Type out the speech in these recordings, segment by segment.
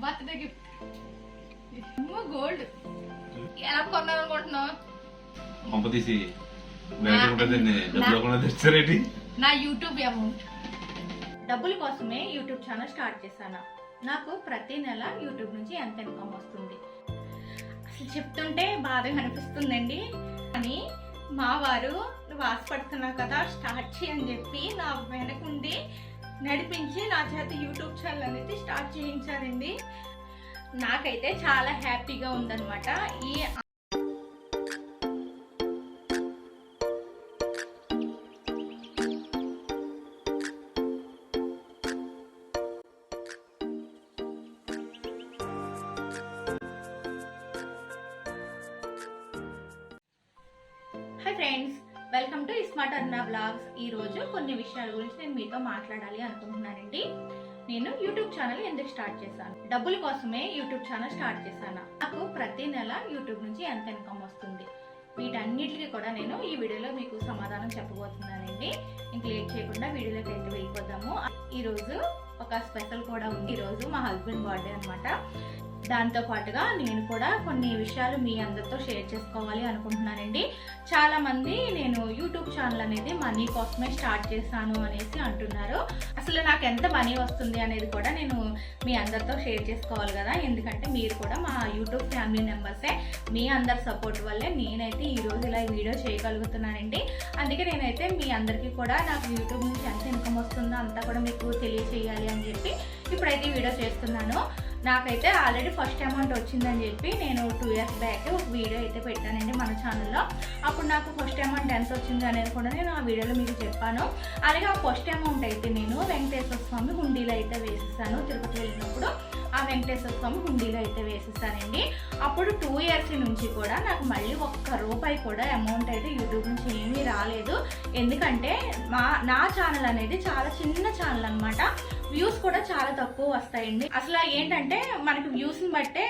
Birthday gift అమ్మో gold ఎలా కొన్నారనుకుంటున్నావు పంప తీసి నా యూట్యూబ్ అమౌంట్ డబ్బుల కోసమే యూట్యూబ్ ఛానల్ స్టార్ట్ చేశాను. నాకు ప్రతి నెల యూట్యూబ్ నుంచి ఎంత ఇన్కమ్ వస్తుంది? అసలు చెప్తుంటే బాధగా అనిపిస్తుందండి. కానీ మా వారు నువ్వు ఆశపడుతున్నావు కదా స్టార్ట్ చేయని చెప్పి నా వెనకుండి నడిపించి నా చేత యూట్యూబ్ ఛానల్ అనేది స్టార్ట్ చేయించారండి. నాకైతే చాలా హ్యాపీగా ఉందన్నమాట. ఈ వెల్కమ్ బ్లాగ్స్ ఈ రోజు. కొన్ని విషయాల గురించి నేను మీతో మాట్లాడాలి అనుకుంటున్నానండి. నేను యూట్యూబ్ ఛానల్ ఎందుకు స్టార్ట్ చేశాను? డబ్బుల కోసమే యూట్యూబ్ ఛానల్ స్టార్ట్ చేశాను? నాకు ప్రతి నెల యూట్యూబ్ నుంచి ఎంత ఇన్కమ్ వస్తుంది? వీటన్నిటికీ కూడా నేను ఈ వీడియోలో మీకు సమాధానం చెప్పబోతున్నానండి. ఇంక లేట్ చేయకుండా వీడియోలోకి అయితే వెళ్ళిపోతాము ఈరోజు ఒక స్పెషల్ కూడా ఉంది. ఈ రోజు మా హస్బెండ్ బర్త్డే అనమాట దాంతో పాటుగా నేను కూడా కొన్ని విషయాలు మీ అందరితో షేర్ చేసుకోవాలి అనుకుంటున్నానండి. చాలా మంది నేను యూట్యూబ్ ఛానల్ అనేది మనీ కోసమే స్టార్ట్ చేశాను అనేసి అంటున్నారు. అసలు నాకు ఎంత మనీ వస్తుంది అనేది కూడా నేను మీ అందరితో షేర్ చేసుకోవాలి కదా. ఎందుకంటే మీరు కూడా మా యూట్యూబ్ ఫ్యామిలీ మెంబర్సే. మీ అందరి సపోర్ట్ వల్లే నేనైతే ఈ ఇలా ఈ వీడియో చేయగలుగుతున్నానండి. అందుకే నేనైతే మీ అందరికీ కూడా నాకు యూట్యూబ్ నుంచి ఎంత ఇన్కమ్ వస్తుందో అంతా కూడా మీకు తెలియచేయాలి అని చెప్పి ఇప్పుడైతే వీడియో చేస్తున్నాను. నాకైతే ఆల్రెడీ ఫస్ట్ అమౌంట్ వచ్చిందని చెప్పి నేను టూ ఇయర్స్ బ్యాక్ ఒక వీడియో అయితే పెట్టానండి మన ఛానల్లో అప్పుడు నాకు ఫస్ట్ అమౌంట్ ఎంత వచ్చింది అనేది కూడా నేను ఆ వీడియోలో మీకు చెప్పాను. అలాగే ఆ ఫస్ట్ అమౌంట్ అయితే నేను వెంకటేశ్వర స్వామి హుండీలో అయితే వేసేసాను తిరుపతి వెళ్ళినప్పుడు. ఆ వెంకటేశ్వర స్వామి హుండీలో అయితే వేసేసానండి. అప్పుడు టూ ఇయర్స్ నుంచి కూడా నాకు మళ్ళీ ఒక్క రూపాయి కూడా అమౌంట్ అయితే యూట్యూబ్ నుంచి ఏమీ రాలేదు. ఎందుకంటే మా నా ఛానల్ అనేది చాలా చిన్న ఛానల్ అనమాట వ్యూస్ కూడా చాలా తక్కువ వస్తాయండి. అసలు ఏంటంటే మనకి వ్యూస్ని బట్టే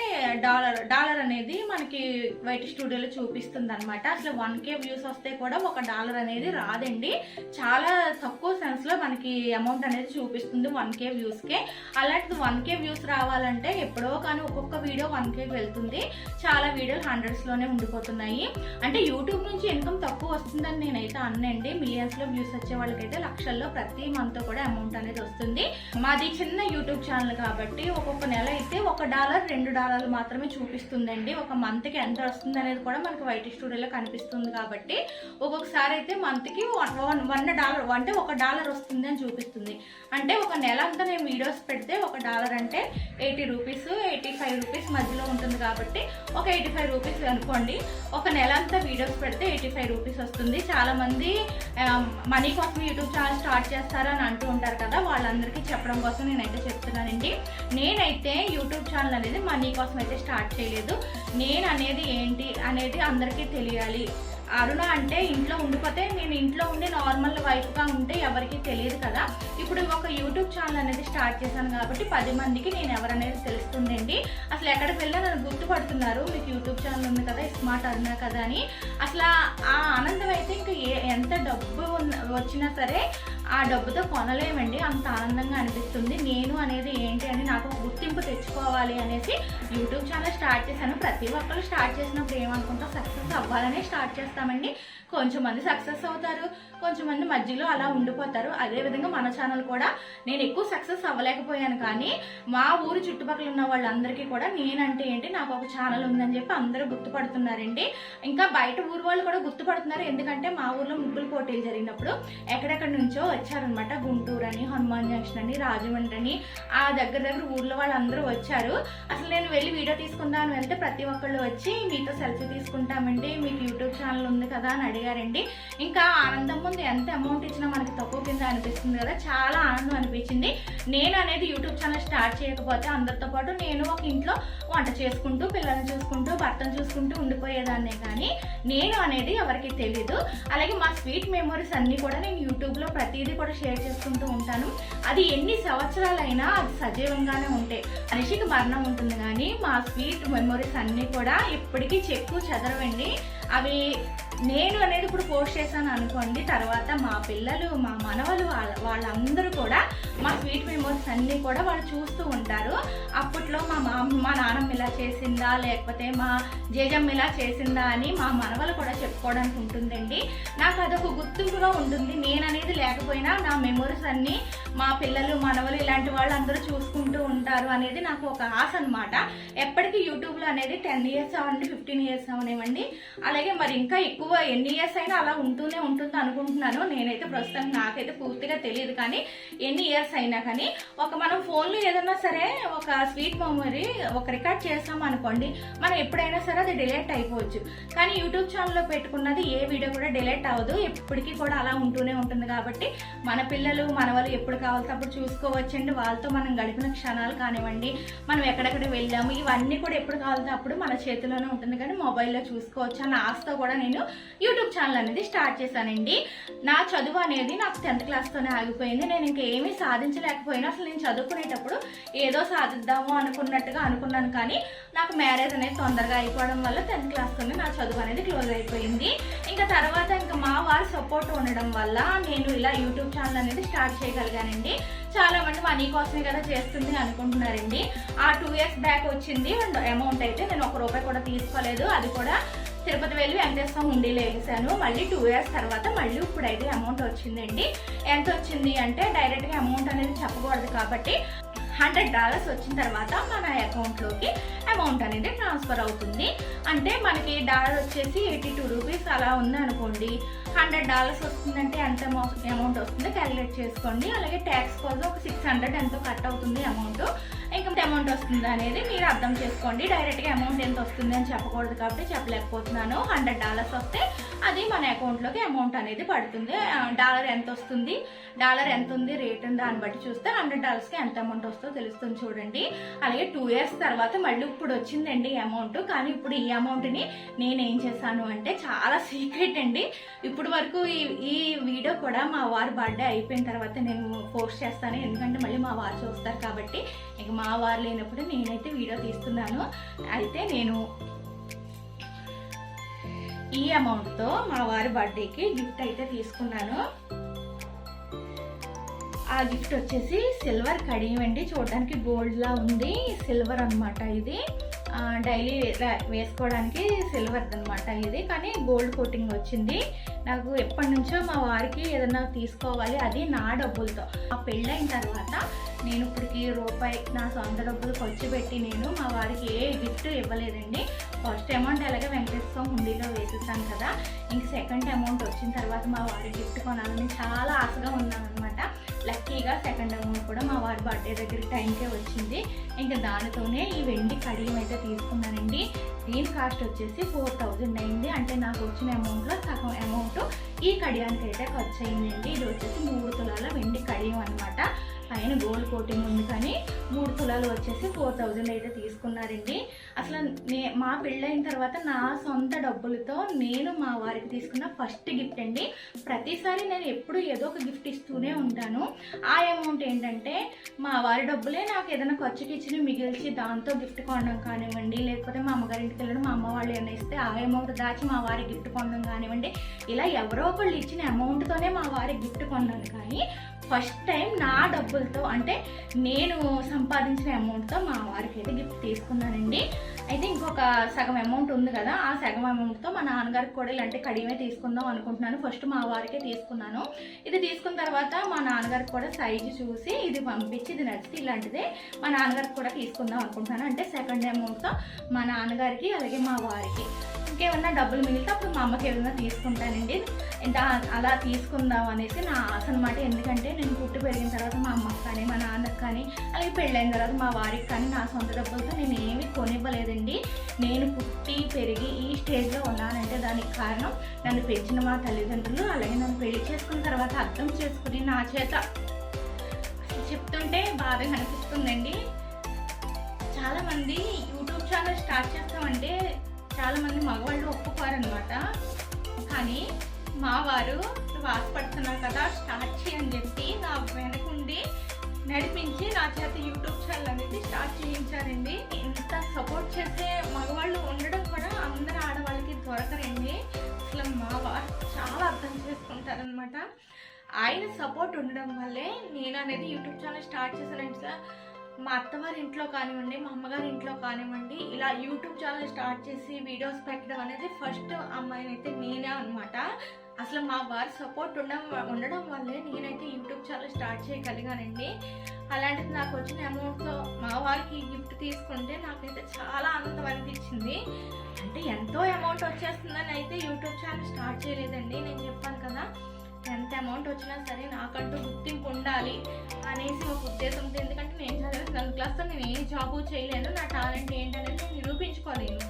డాలర్ డాలర్ అనేది మనకి వైట్ స్టూడియోలో చూపిస్తుంది అనమాట అసలు వన్ కే వ్యూస్ వస్తే కూడా ఒక డాలర్ అనేది రాదండి. చాలా తక్కువ సెన్స్లో మనకి అమౌంట్ అనేది చూపిస్తుంది వన్ కే వ్యూస్ కే. అలాంటిది వన్ కే వ్యూస్ రావాలంటే ఎప్పుడో కానీ ఒక్కొక్క వీడియో వన్ కే వెళ్తుంది. చాలా వీడియోలు హండ్రెడ్స్లోనే ఉండిపోతున్నాయి. అంటే యూట్యూబ్ నుంచి ఇన్కమ్ తక్కువ వస్తుందని నేనైతే అన్నండి. మిలియన్స్లో వ్యూస్ వచ్చే వాళ్ళకైతే లక్షల్లో ప్రతి మంత్ కూడా అమౌంట్ అనేది వస్తుంది. మాది చిన్న యూట్యూబ్ ఛానల్ కాబట్టి ఒక్కొక్క నెల అయితే ఒక డాలర్ రెండు డాలర్లు మాత్రమే చూపిస్తుందండి. ఒక మంత్కి ఎంత వస్తుంది అనేది కూడా మనకి వైట్ స్టూడియోలో కనిపిస్తుంది కాబట్టి ఒక్కొక్కసారి అయితే మంత్కి వన్ వన్ డాలర్ అంటే ఒక డాలర్ వస్తుంది అని చూపిస్తుంది. అంటే ఒక నెల అంతా నేను వీడియోస్ పెడితే ఒక డాలర్ అంటే eighty rupees eighty five rupees మధ్యలో ఉంటుంది కాబట్టి ఒక ఎయిటీ ఫైవ్ రూపీస్ అనుకోండి. ఒక నెల అంతా వీడియోస్ పెడితే ఎయిటీ ఫైవ్ రూపీస్ వస్తుంది. చాలామంది మనీ కోసం యూట్యూబ్ ఛానల్ స్టార్ట్ చేస్తారని అంటూ ఉంటారు కదా వాళ్ళందరికీ చెప్పడం కోసం నేనైతే చెప్తున్నానండి. నేనైతే యూట్యూబ్ ఛానల్ అనేది మనీ కోసం అయితే స్టార్ట్ చేయలేదు. నేను అనేది ఏంటి అనేది అందరికీ తెలియాలి. అరుణ అంటే ఇంట్లో ఉండిపోతే నేను ఇంట్లో ఉండి నార్మల్ వైఫ్గా ఉంటే ఎవరికి తెలియదు కదా. ఇప్పుడు ఒక యూట్యూబ్ ఛానల్ అనేది స్టార్ట్ చేశాను కాబట్టి పది మందికి నేను ఎవరనేది తెలుస్తుందండి. అసలు ఎక్కడికి వెళ్ళినా నన్ను గుర్తుపడుతున్నారు మీకు యూట్యూబ్ ఛానల్ ఉంది కదా స్మార్ట్ అరుణ కదా అని. అసలు ఆ ఆనందం అయితే ఇంకా ఏ ఎంత డబ్బు వచ్చినా సరే ఆ డబ్బుతో కొనలేమండి. అంత ఆనందంగా అనిపిస్తుంది. నేను అనేది ఏంటి అని నాకు ఒక గుర్తింపు తెచ్చుకోవాలి అనేసి యూట్యూబ్ ఛానల్ స్టార్ట్ చేశాను. ప్రతి ఒక్కరు స్టార్ట్ చేసినప్పుడు ఏమనుకుంటా సక్సెస్ అవ్వాలనే స్టార్ట్ చేస్తామండి. కొంచెం మంది సక్సెస్ అవుతారు. కొంచెం మంది మధ్యలో అలా ఉండిపోతారు. అదే విధంగా మన ఛానల్ కూడా నేను ఎక్కువ సక్సెస్ అవ్వలేకపోయాను కానీ మా ఊరు చుట్టుపక్కల ఉన్న వాళ్ళందరికీ కూడా నేనంటే ఏంటి నాకు ఒక ఛానల్ ఉందని చెప్పి అందరూ గుర్తుపడుతున్నారండి. ఇంకా బయట ఊరు వాళ్ళు కూడా గుర్తుపడుతున్నారు. ఎందుకంటే మా ఊర్లో ముగ్గులు పోటీలు జరిగినప్పుడు ఎక్కడెక్కడి నుంచో వచ్చారనమాట. గుంటూరు అని హనుమాన్ జంక్షన్ అని రాజమండ్రి అని ఆ దగ్గర దగ్గర ఊర్లో వాళ్ళందరూ వచ్చారు. అసలు నేను వెళ్ళి వీడియో తీసుకుందామని వెళ్తే ప్రతి ఒక్కళ్ళు వచ్చి మీతో సెల్ఫీ తీసుకుంటామండి మీకు యూట్యూబ్ ఛానల్ ఉంది కదా అని అడిగారండి. ఇంకా ఆనందం ముందు ఎంత అమౌంట్ ఇచ్చినా మనకి తక్కువ కింద అనిపిస్తుంది కదా చాలా ఆనందం అనిపించింది. నేను అనేది యూట్యూబ్ ఛానల్ స్టార్ట్ చేయకపోతే అందరితో పాటు నేను ఒక ఇంట్లో వంట చేసుకుంటూ పిల్లల్ని చూసుకుంటూ భర్తను చూసుకుంటూ ఉండిపోయేదాన్నే కానీ నేను అనేది ఎవరికి తెలియదు అలాగే మా స్వీట్ మెమొరీస్ అన్నీ కూడా నేను యూట్యూబ్లో ప్రతిదీ కూడా షేర్ చేసుకుంటూ ఉంటాను. అది ఎన్ని సంవత్సరాలైనా అది సజీవంగానే ఉంటాయి మనిషికి మరణం ఉంటుంది కానీ మా స్వీట్ మెమొరీస్ అన్నీ కూడా ఇప్పటికీ చెక్కు చెదరవండి. అవి నేను అనేది ఇప్పుడు పోస్ట్ చేశాను అనుకోండి తర్వాత మా పిల్లలు మా మనవలు వాళ్ళందరూ కూడా మా స్వీట్ మెమోరీస్ అన్నీ కూడా వాళ్ళు చూస్తూ ఉంటారు. అప్పట్లో మా మా నాన్నమ్మ ఇలా చేసిందా లేకపోతే మా జేజమ్మ ఇలా చేసిందా అని మా మనవలు కూడా చెప్పుకోవడానికి ఉంటుందండి. నాకు అదొక గుర్తింపుగా ఉంటుంది. నేను అనేది లేకపోయినా నా మెమొరీస్ అన్నీ మా పిల్లలు మనవలు ఇలాంటి వాళ్ళు అందరూ చూసుకుంటూ ఉంటారు అనేది నాకు ఒక ఆశ అనమాట ఎప్పటికీ యూట్యూబ్లో అనేది టెన్ ఇయర్స్ అవ్వండి ఫిఫ్టీన్ ఇయర్స్ అవనివ్వండి అలాగే మరి ఇంకా ఎక్కువ ఎన్ని ఇయర్స్ అయినా అలా ఉంటూనే ఉంటుంది అనుకుంటున్నాను. నేనైతే ప్రస్తుతం నాకైతే పూర్తిగా తెలియదు కానీ ఎన్ని ఇయర్స్ అయినా కానీ. ఒక మనం ఫోన్లో ఏదైనా సరే ఒక స్వీట్ మెమరీ ఒక రికార్డ్ చేస్తాం అనుకోండి మనం ఎప్పుడైనా సరే అది డిలీట్ అయిపోవచ్చు. కానీ యూట్యూబ్ ఛానల్లో పెట్టుకున్నది ఏ వీడియో కూడా డిలీట్ అవ్వదు. ఎప్పటికీ కూడా అలా ఉంటూనే ఉంటుంది కాబట్టి మన పిల్లలు మన వాళ్ళు ఎప్పుడు కావాల్సి అప్పుడు చూసుకోవచ్చండి వాళ్ళతో మనం గడిపిన క్షణాలు కానివ్వండి మనం ఎక్కడెక్కడ వెళ్ళాము ఇవన్నీ కూడా ఎప్పుడు కావాల్సి అప్పుడు మన చేతిలోనే ఉంటుంది. కానీ మొబైల్లో చూసుకోవచ్చు అన్న ఆశతో కూడా నేను యూట్యూబ్ ఛానల్ అనేది స్టార్ట్ చేశానండి. నా చదువు అనేది నాకు టెన్త్ క్లాస్తోనే ఆగిపోయింది. నేను ఇంకా ఏమీ సాధించలేకపోయినా అసలు నేను చదువుకునేటప్పుడు ఏదో సాధిద్దాము అనుకున్నట్టుగా అనుకున్నాను కానీ నాకు మ్యారేజ్ అనేది తొందరగా అయిపోవడం వల్ల టెన్త్ క్లాస్తోనే నా చదువు అనేది క్లోజ్ అయిపోయింది. ఇంకా తర్వాత ఇంకా మా వారి సపోర్ట్ ఉండడం వల్ల నేను ఇలా యూట్యూబ్ ఛానల్ అనేది స్టార్ట్ చేయగలిగానండి. చాలా మంది మనీ కోసమే కదా చేస్తుంది అనుకుంటున్నారండి. ఆ టూ ఇయర్స్ బ్యాక్ వచ్చింది. అండ్ అమౌంట్ అయితే నేను ఒక రూపాయి కూడా తీసుకోలేదు. అది కూడా తిరుపతి వెళ్ళి వెంకటేశ్వరం హుండీలో వేసాను. మళ్ళీ టూ ఇయర్స్ తర్వాత మళ్ళీ ఇప్పుడైతే అమౌంట్ వచ్చిందండి. ఎంత వచ్చింది అంటే డైరెక్ట్గా అమౌంట్ అనేది చెప్పకూడదు కాబట్టి హండ్రెడ్ డాలర్స్ వచ్చిన తర్వాత మన అకౌంట్లోకి అమౌంట్ అనేది ట్రాన్స్ఫర్ అవుతుంది. అంటే మనకి డాలర్ వచ్చేసి ఎయిటీ టూ రూపీస్ అలా ఉంది అనుకోండి హండ్రెడ్ డాలర్స్ వస్తుందంటే ఎంత అమౌంట్ వస్తుందో. క్యాలిక్యులేట్ చేసుకోండి. అలాగే ట్యాక్స్ కోసం ఒక సిక్స్ హండ్రెడ్ ఎంతో కట్ అవుతుంది అమౌంట్ ఇంకా అమౌంట్ వస్తుంది అనేది మీరు అర్థం చేసుకోండి. డైరెక్ట్గా అమౌంట్ ఎంత వస్తుంది అని చెప్పకూడదు కాబట్టి చెప్పలేకపోతున్నాను. హండ్రెడ్ డాలర్స్ వస్తే అది మన అకౌంట్లోకి అమౌంట్ అనేది పడుతుంది. డాలర్ ఎంత వస్తుంది డాలర్ ఎంత ఉంది రేట్ ఉంది దాన్ని బట్టి చూస్తే హండ్రెడ్ డాలర్స్కి ఎంత అమౌంట్ వస్తుందో తెలుస్తుంది చూడండి. అలాగే టూ ఇయర్స్ తర్వాత మళ్ళీ ఇప్పుడు వచ్చిందండి అమౌంట్. కానీ ఇప్పుడు ఈ అమౌంట్ని నేను ఏం చేశాను అంటే చాలా సీక్రెట్ అండి. ఇప్పుడు వరకు ఈ ఈ వీడియో కూడా మా వారి బర్త్డే అయిపోయిన తర్వాత నేను పోస్ట్ చేస్తాను. ఎందుకంటే మళ్ళీ మా వారు చూస్తారు కాబట్టి. ఇంక మా వారు లేనప్పుడు నేనైతే వీడియో తీస్తున్నాను. అయితే నేను ఈ అమౌంట్తో మా వారి బర్త్డేకి గిఫ్ట్ అయితే తీసుకున్నాను. ఆ గిఫ్ట్ వచ్చేసి సిల్వర్ కడియం అండి. చూడడానికి గోల్డ్ లా ఉంది. సిల్వర్ అన్నమాట ఇది. డైలీ వేసుకోవడానికి సిల్వర్ అనమాట ఇది. కానీ గోల్డ్ కోటింగ్ వచ్చింది. నాకు ఎప్పటి నుంచో మా వారికి ఏదైనా తీసుకోవాలి అది నా డబ్బులతో. ఆ పెళ్ళైన తర్వాత నేను ఇప్పటికి రూపాయి నా సొంత డబ్బులు ఖర్చు పెట్టి నేను మా వారికి ఏ గిఫ్ట్ ఇవ్వలేదండి. ఫస్ట్ అమౌంట్ ఎలాగ వెంకటేశ్వరం హుండీలో వేసేసాను కదా. ఇంక సెకండ్ అమౌంట్ వచ్చిన తర్వాత మా వారి గిఫ్ట్ కొనాలని చాలా ఆశగా ఉన్నాను అనమాట లక్కీగా సెకండ్ అమౌంట్ కూడా మా వారి బర్త్డే దగ్గర టైంకే వచ్చింది. ఇంకా దానితోనే ఈ వెండి కడియం అయితే తీసుకున్నానండి. దీని కాస్ట్ వచ్చేసి ఫోర్ థౌజండ్ అయింది. అంటే నాకు వచ్చిన అమౌంట్లో సగం అమౌంట్ ఈ కడియానికి అయితే ఖర్చు అయిందండి ఇది వచ్చేసి మూడు తులాల వెండి కడియం అనమాట పైన గోల్డ్ కోటింగ్ ఉంది కానీ మూడు తులాలు వచ్చేసి ఫోర్ థౌజండ్ అయితే తీసుకున్నారండి. అసలు నే మా పెళ్ళైన తర్వాత నా సొంత డబ్బులతో నేను మా వారికి తీసుకున్న ఫస్ట్ గిఫ్ట్ అండి. ప్రతిసారి నేను ఎప్పుడు ఏదో ఒక గిఫ్ట్ ఇస్తూనే ఉంటాను. ఆ అమౌంట్ ఏంటంటే మా వారి డబ్బులే నాకు ఏదైనా ఖర్చుకి ఇచ్చిన మిగిల్చి దాంతో గిఫ్ట్ కొనడం కానివ్వండి లేకపోతే మా అమ్మగారింటికి వెళ్ళడం మా అమ్మ వాళ్ళు ఏమైనా ఇస్తే ఆ అమౌంట్ దాచి మా వారికి గిఫ్ట్ కొనడం కానివ్వండి. ఇలా ఎవరో ఒకళ్ళు ఇచ్చిన అమౌంట్తోనే మా వారికి గిఫ్ట్ కొన్నాను కానీ ఫస్ట్ టైం నా డబ్బులతో అంటే నేను సంపాదించిన అమౌంట్తో మా వారికి అయితే గిఫ్ట్ తీసుకున్నానండి అయితే ఇంకొక సగం అమౌంట్ ఉంది కదా ఆ సగం అమౌంట్తో మా నాన్నగారికి కూడా ఇలాంటి కడిమే తీసుకుందాం అనుకుంటున్నాను. ఫస్ట్ మా వారికే తీసుకున్నాను. ఇది తీసుకున్న తర్వాత మా నాన్నగారికి కూడా సైజు చూసి ఇది పంపించి ఇది నచ్చితే ఇలాంటిదే మా నాన్నగారికి కూడా తీసుకుందాం అనుకుంటున్నాను. అంటే సెకండ్ అమౌంట్తో మా నాన్నగారికి అలాగే మా వారికి. ఇంకేమన్నా డబ్బులు మిగిలితే అప్పుడు మా అమ్మకి ఏమైనా తీసుకుంటానండి. దా అలా తీసుకుందాం అనేసి నా ఆశ అనమాట ఎందుకంటే నేను పుట్టి పెరిగిన తర్వాత మా అమ్మకి కానీ మా నాన్నకి కానీ అలాగే పెళ్ళైన తర్వాత మా వారికి కానీ నా సొంత డబ్బులతో నేను ఏమీ కొనివ్వలేదండి. నేను పుట్టి పెరిగి ఈ స్టేజ్లో ఉన్నానంటే దానికి కారణం నన్ను పెంచిన మా తల్లిదండ్రులు అలాగే నన్ను పెళ్ళి చేసుకున్న తర్వాత అర్థం చేసుకుని నా చేత చెప్తుంటే బాధగా అనిపిస్తుందండి. చాలామంది యూట్యూబ్ ఛానల్ స్టార్ట్ చేస్తామంటే చాలామంది మగవాళ్ళు ఒప్పుకోరనమాట కానీ మా వారు నువ్వు ఆశపడుతున్నావు కదా స్టార్ట్ చేయని చెప్పి నా వెనకుండి నడిపించి నా చేత యూట్యూబ్ ఛానల్ అనేది స్టార్ట్ చేయించారండి. ఇంత సపోర్ట్ చేసే మగవాళ్ళు ఉండడం కూడా అందరు ఆడవాళ్ళకి దొరకరండి. అసలు మా వారు చాలా అర్థం చేసుకుంటారనమాట ఆయన సపోర్ట్ ఉండడం వల్లే నేను అనేది యూట్యూబ్ ఛానల్ స్టార్ట్ చేశానంటే సార్. మా అత్తవారి ఇంట్లో కానివ్వండి మా అమ్మగారి ఇంట్లో కానివ్వండి ఇలా యూట్యూబ్ ఛానల్ స్టార్ట్ చేసి వీడియోస్ పెట్టడం అనేది ఫస్ట్ అమ్మాయిని అయితే నేనే అనమాట అసలు మా వారి సపోర్ట్ ఉండడం ఉండడం వల్లే నేనైతే యూట్యూబ్ ఛానల్ స్టార్ట్ చేయగలిగానండి. అలాంటిది నాకు వచ్చిన అమౌంట్తో మా వారికి గిఫ్ట్ తీసుకుంటే నాకైతే చాలా ఆనందం అనిపించింది. అంటే ఎంతో అమౌంట్ వచ్చేస్తుందని అయితే యూట్యూబ్ ఛానల్ స్టార్ట్ చేయలేదండి నేను చెప్పాను కదా. ఎంత అమౌంట్ వచ్చినా సరే నాకంటూ గుర్తింపు ఉండాలి అనేసి ఒక ఉద్దేశంతో ఎందుకంటే నేను చదివిన టెన్త్ క్లాస్తో నేను ఏ జాబు చేయలేను. నా టాలెంట్ ఏంటనేది నేను నిరూపించుకోలేను.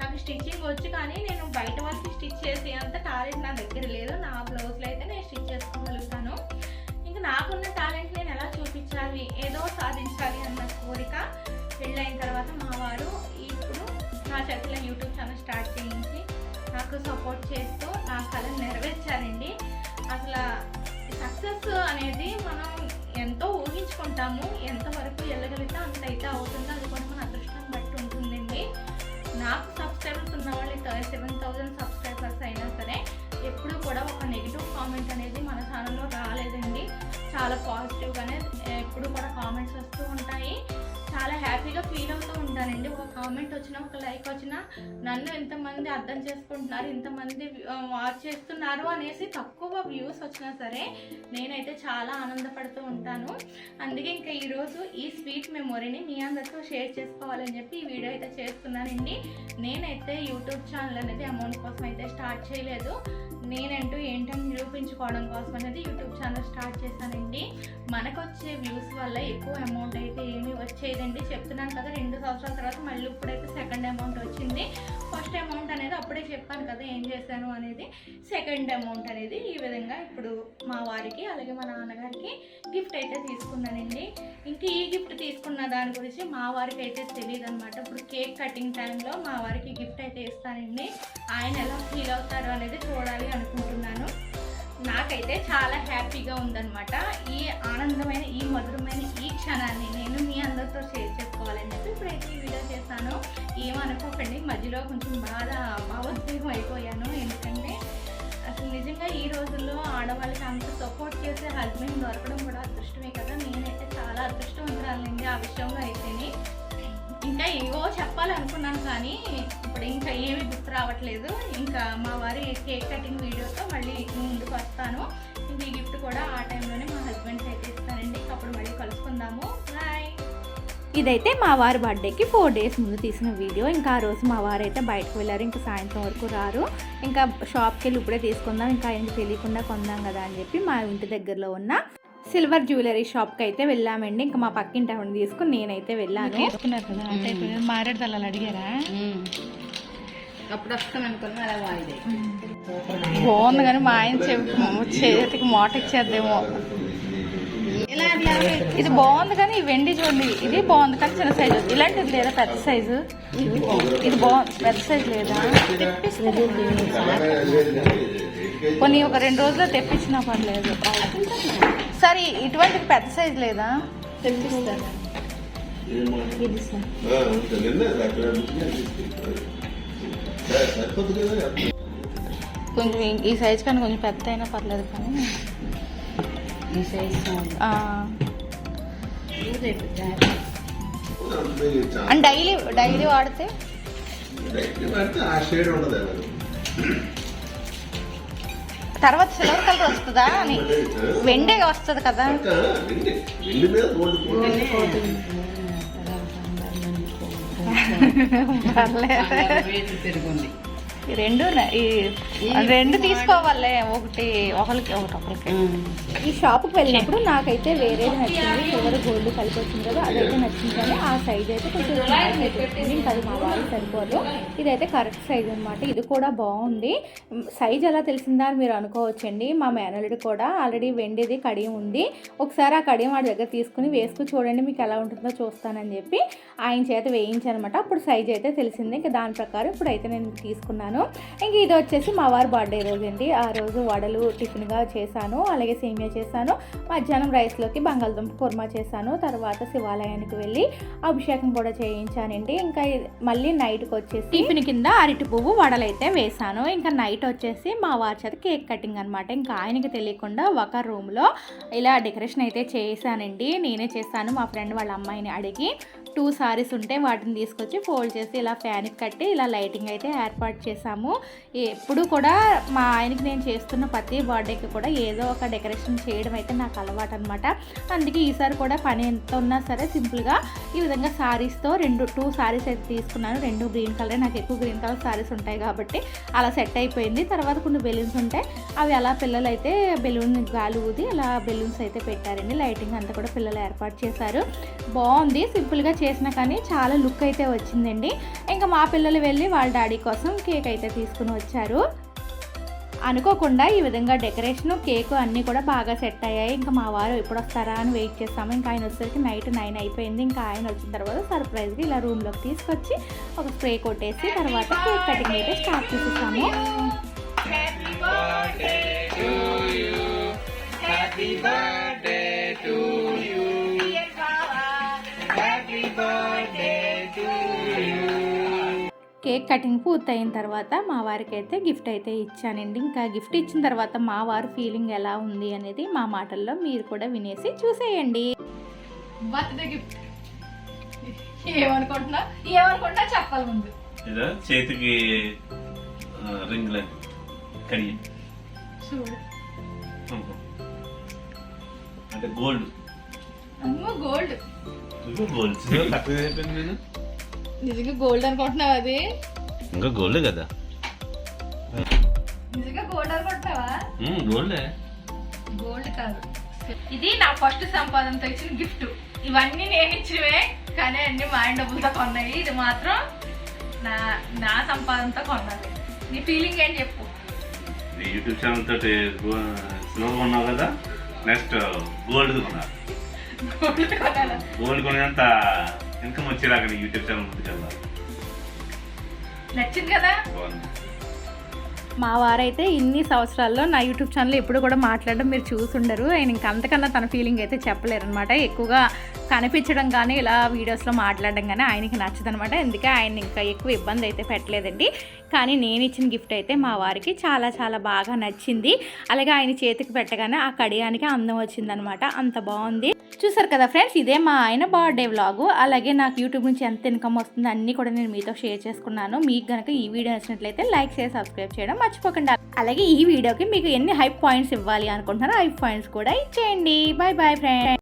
నాకు స్టిచ్చింగ్ వచ్చు కానీ నేను బయట వాళ్ళకి స్టిచ్ చేసే అంత టాలెంట్ నా దగ్గర లేదు. నా బ్లౌజ్లో అయితే నేను స్టిచ్ చేసుకోగలుగుతాను. ఇంకా నాకున్న టాలెంట్ నేను ఎలా చూపించాలి? ఏదో సాధించాలి అన్న కోరిక పెళ్ళైన తర్వాత మా వారు ఇప్పుడు నా చేతిలో యూట్యూబ్ ఛానల్ స్టార్ట్ చేయించి నాకు సపోర్ట్ చేస్తూ నా కళను నెరవేర్చారండి. అసలు సక్సెస్ అనేది మనం ఎంతో ఊహించుకుంటాము ఎంతవరకు వెళ్ళగలిగితే అంత అయితే అవుతుందో అది కూడా మన అదృష్టం బట్టి ఉంటుందండి. నాకు సబ్స్క్రైబర్స్ ఉన్న వాళ్ళు సెవెన్ థౌజండ్ సబ్స్క్రైబర్స్ అయినా సరే ఎప్పుడూ కూడా ఒక నెగిటివ్ కామెంట్ అనేది మన ఛానల్లో రాలేదండి. చాలా పాజిటివ్గానే ఎప్పుడు కూడా కామెంట్స్ వస్తూ ఉంటాయి. చాలా హ్యాపీగా ఫీల్ అవుతూ ఉంటానండి ఒక కామెంట్ వచ్చినా ఒక లైక్ వచ్చినా నన్ను ఎంతమంది అర్థం చేసుకుంటున్నారు ఇంతమంది వాచ్ చేస్తున్నారు అనేసి తక్కువ వ్యూస్ వచ్చినా సరే నేనైతే చాలా ఆనందపడుతూ ఉంటాను. అందుకే ఇంకా ఈరోజు ఈ స్వీట్ మెమొరీని మీ అందరితో షేర్ చేసుకోవాలని చెప్పి ఈ వీడియో అయితే చేస్తున్నానండి. నేనైతే యూట్యూబ్ ఛానల్ అనేది అమౌంట్ కోసం అయితే స్టార్ట్ చేయలేదు. నే నిరూపించుకోవడం కోసం అనేది యూట్యూబ్ ఛానల్ స్టార్ట్ చేశానండి. మనకు వచ్చే వ్యూస్ వల్ల ఎక్కువ అమౌంట్ అయితే ఏమీ వచ్చేదండి చెప్తున్నాను కదా రెండు సంవత్సరాల తర్వాత మళ్ళీ ఇప్పుడైతే సెకండ్ అమౌంట్ వచ్చింది. ఫస్ట్ అమౌంట్ అనేది అప్పుడే చెప్పాను కదా ఏం చేశాను అనేది సెకండ్ అమౌంట్ అనేది ఈ విధంగా ఇప్పుడు మా వారికి అలాగే మా నాన్నగారికి గిఫ్ట్ అయితే తీసుకున్నానండి. ఇంకా ఈ గిఫ్ట్ తీసుకున్న దాని గురించి మా వారికి అయితే తెలియదు అనమాట ఇప్పుడు కేక్ కటింగ్ టైంలో మా వారికి గిఫ్ట్ అయితే ఇస్తానండి. ఆయన ఎలా ఫీల్ అవుతారో అనేది చూడాలి అనుకుంటున్నాను. నాకైతే చాలా హ్యాపీగా ఉందన్నమాట. ఈ ఆనందమైన ఈ మధురమైన ఈ క్షణాన్ని నేను మీ అందరితో షేర్ చేసుకోవాలని చెప్పి ఇప్పుడైతే ఈ వీడియో చేశాను. ఏమనుకోకండి మధ్యలో కొంచెం బాగా భావోద్వేగం అయిపోయాను. ఎందుకంటే అసలు నిజంగా ఈ రోజుల్లో ఆడవాళ్ళకి అంత సపోర్ట్ చేసే హస్బెండ్ దొరకడం కూడా అదృష్టమే కదా. నేనైతే చాలా అదృష్టవంతురాలండి ఆ విషయంలో అయితేనే. ఇంకా ఏవో చెప్పాలనుకున్నాను కానీ ఇప్పుడు ఇంకా ఏమీ గుర్తు రావట్లేదు. ఇంకా మా వారి కేక్ కటింగ్ వీడియోతో మళ్ళీ ముందుకు వస్తాను. ఇంకా ఈ గిఫ్ట్ కూడా ఆ టైంలోనే మా హస్బెండ్కి అయితే ఇస్తానండి ఇంకా అప్పుడు మళ్ళీ కలుసుకుందాము. బాయ్. ఇదైతే మా వారి బర్త్డేకి ఫోర్ డేస్ ముందు తీసిన వీడియో. ఇంకా ఆ రోజు మా వారు అయితే బయటకు వెళ్ళారు. ఇంకా సాయంత్రం వరకు రారు. ఇంకా షాప్కి వెళ్ళి ఇప్పుడే తీసుకుందాం. ఇంకా ఆయనకి తెలియకుండా కొందాం కదా అని చెప్పి మా ఇంటి దగ్గరలో ఉన్న సిల్వర్ జ్యువెలరీ షాప్కి అయితే వెళ్ళామండి. ఇంకా మా పక్కింటి ఆవిడని తీసుకుని నేనైతే వెళ్ళాను. మారేడు తల్లాలు అడిగారా? అప్పుడు వస్తాను అనుకున్నా అలా వాయిదే. బాగుంది కానీ మా ఆయన చేతికి మోట ఇచ్చేద్దేమో. ఇది బాగుంది కానీ ఈ వెండి చూడండి ఇది బాగుంది కానీ చిన్న సైజు ఇలాంటిది లేదా పెద్ద సైజు ఇది బాగుంది పెద్ద సైజు లేదా? కొన్ని ఒక రెండు రోజుల్లో తెప్పించినా పర్లేదు. సరే ఇటువంటి పెద్ద సైజు లేదా? తెప్పిస్తాను కొంచెం ఈ- సైజు కానీ కొంచెం పెద్ద అయినా పర్లేదు కానీ. ఈ సైజ్ అండ్ డైలీ డైలీ వాడితే? ఆ షేడ్ ఉండదు తర్వాత సిల్వర్ కలర్ వస్తుందా అని వెండే వస్తుంది కదా పర్లేదు రెండు రెండు తీసుకోవాలే ఒకటి ఒకరికి ఒకటి ఒకరికి ఈ షాప్కి వెళ్ళినప్పుడు నాకైతే వేరేది నచ్చింది. సిల్వర్ గోల్డ్ కలిపి వచ్చింది కదా అదైతే నచ్చింది కానీ ఆ సైజ్ అయితే కొంచెం అది మా వారికి సరిపోదు. ఇదైతే కరెక్ట్ సైజ్ అనమాట ఇది కూడా బాగుంది. సైజ్ ఎలా తెలిసిందా అని మీరు అనుకోవచ్చండి. మా మేనల్లుడు కూడా ఆల్రెడీ వెండిది కడియం ఉంది. ఒకసారి ఆ కడియం వాడి దగ్గర తీసుకుని వేసుకుని చూడండి మీకు ఎలా ఉంటుందో చూస్తానని చెప్పి ఆయన చేత వేయించానమాట అప్పుడు సైజ్ అయితే తెలిసింది. ఇంకా దాని ప్రకారం ఇప్పుడు అయితే నేను తీసుకున్నాను. చేశాను. ఇంక ఇది వచ్చేసి మా వారి బర్త్డే రోజు అండి ఆ రోజు వడలు టిఫిన్గా చేశాను. అలాగే సేమియా చేశాను. మధ్యాహ్నం రైస్లోకి బంగాళదుంప కుర్మా చేశాను. తర్వాత శివాలయానికి వెళ్ళి అభిషేకం కూడా చేయించానండి. ఇంకా మళ్ళీ నైట్కి వచ్చేసి టిఫిన్ కింద అరటి పువ్వు వడలైతే వేశాను. ఇంకా నైట్ వచ్చేసి మా వారి చేత కేక్ కటింగ్ అనమాట ఇంకా ఆయనకి తెలియకుండా ఒక రూమ్లో ఇలా డెకరేషన్ అయితే చేశానండి. నేనే చేశాను. మా ఫ్రెండ్ వాళ్ళ అమ్మాయిని అడిగి టూ సారీస్ ఉంటే వాటిని తీసుకొచ్చి ఫోల్డ్ చేసి ఇలా ఫ్యాన్కి కట్టి ఇలా లైటింగ్ అయితే ఏర్పాటు చేశాము. ఎప్పుడు కూడా మా ఆయనకి నేను చేస్తున్న ప్రతి బర్త్డేకి కూడా ఏదో ఒక డెకరేషన్ చేయడం అయితే నాకు అలవాటు అనమాట అందుకే ఈసారి కూడా పని ఎంత ఉన్నా సరే సింపుల్గా ఈ విధంగా సారీస్తో రెండు టూ సారీస్ అయితే తీసుకున్నాను. రెండు గ్రీన్ కలర్ నాకు ఎక్కువ గ్రీన్ కలర్ సారీస్ ఉంటాయి కాబట్టి అలా సెట్ అయిపోయింది. తర్వాత కొన్ని బెలూన్స్ ఉంటాయి అవి అలా పిల్లలు అయితే బెలూన్ గాలి ఊది అలా బెలూన్స్ అయితే పెట్టారండి. లైటింగ్ అంతా కూడా పిల్లలు ఏర్పాటు చేశారు. బాగుంది. సింపుల్గా చేసినా కానీ చాలా లుక్ అయితే వచ్చిందండి. ఇంకా మా పిల్లలు వెళ్ళి వాళ్ళ డాడీ కోసం కేక్ అయితే తీసుకుని వచ్చారు. అనుకోకుండా ఈ విధంగా డెకరేషన్ కేక్ అన్నీ కూడా బాగా సెట్ అయ్యాయి. ఇంకా మా వారు ఎప్పుడు వస్తారా అని వెయిట్ చేస్తాము. ఇంకా ఆయన వచ్చేసరికి నైట్ నైన్ అయిపోయింది. ఇంకా ఆయన వచ్చిన తర్వాత సర్ప్రైజ్గా ఇలా రూమ్లోకి తీసుకొచ్చి ఒక స్ప్రే కొట్టేసి తర్వాత కేక్ కటింగ్ అయితే స్టార్ట్ చేసేసాము. కేక్ కటింగ్ పూర్తయిన తర్వాత మా వారికి అయితే గిఫ్ట్ అయితే ఇచ్చానండి. ఇంకా గిఫ్ట్ ఇచ్చిన తర్వాత మా వారి ఫీలింగ్ ఎలా ఉంది అనేది మా మాటల్లో మీరు కూడా వినేసి చూసేయండి. Birthday gift. ఏమనుకుంటున్నా? ఏమనుకుంటా చెప్పాలి ముందు. చేతికి రింగ్ లాంటి కడిగి. చూడు. అంటే గోల్డ్. అమ్మో గోల్డ్ నిజంగా గోల్డ్ అనుకుంటున్నావా అది? ఇంకా గోల్డ్ కదా. నిజంగా గోల్డ్ అనుకుంటున్నావా? గోల్డే గోల్డ్ కాదు. ఇది నా ఫస్ట్ సంపాదనతో ఇచ్చిన గిఫ్ట్ ఇవన్నీ నేను ఇచ్చినవే కానీ అన్ని మా ఆయన డబ్బులతో కొన్నాయి. ఇది మాత్రం నా నా సంపాదనతో కొన్నది నీ ఫీలింగ్ ఏంటి చెప్పు. యూట్యూబ్ ఛానల్ తోటి కొన్నావు కదా? నెక్స్ట్ గోల్డ్ కొన్నా గోల్డ్ కొనేంత ఇన్కమ్ వచ్చేలాగా నీ యూట్యూబ్ ఛానల్ ముందుకెళ్ళాలి నచ్చింది కదా? మా వారైతే ఇన్ని సంవత్సరాల్లో నా యూట్యూబ్ ఛానల్ ఎప్పుడు కూడా మాట్లాడడం మీరు చూసుండరు. ఆయన ఇంకా అంతకన్నా తన ఫీలింగ్ అయితే చెప్పలేరు అనమాట ఎక్కువగా కనిపించడం కానీ ఇలా వీడియోస్లో మాట్లాడడం కానీ ఆయనకి నచ్చదనమాట అందుకే ఆయన ఇంకా ఎక్కువ ఇబ్బంది అయితే పెట్టలేదండి. కానీ నేను ఇచ్చిన గిఫ్ట్ అయితే మా వారికి చాలా చాలా బాగా నచ్చింది. అలాగే ఆయన చేతికి పెట్టగానే ఆ కడియానికి అందం వచ్చిందనమాట. అంత బాగుంది. చూసారు కదా ఫ్రెండ్స్ ఇదే మా ఆయన బర్త్డే వ్లాగు అలాగే నాకు యూట్యూబ్ నుంచి ఎంత ఇన్కమ్ వస్తుంది అన్నీ కూడా నేను మీతో షేర్ చేసుకున్నాను. మీకు కనుక ఈ వీడియో నచ్చినట్లయితే లైక్ చేసి సబ్స్క్రైబ్ చేయడం మర్చిపోకండి. అలాగే ఈ వీడియోకి మీకు ఎన్ని హైప్ పాయింట్స్ ఇవ్వాలి అనుకుంటున్నారో హైప్ పాయింట్స్ కూడా ఇచ్చేయండి. Bye bye friends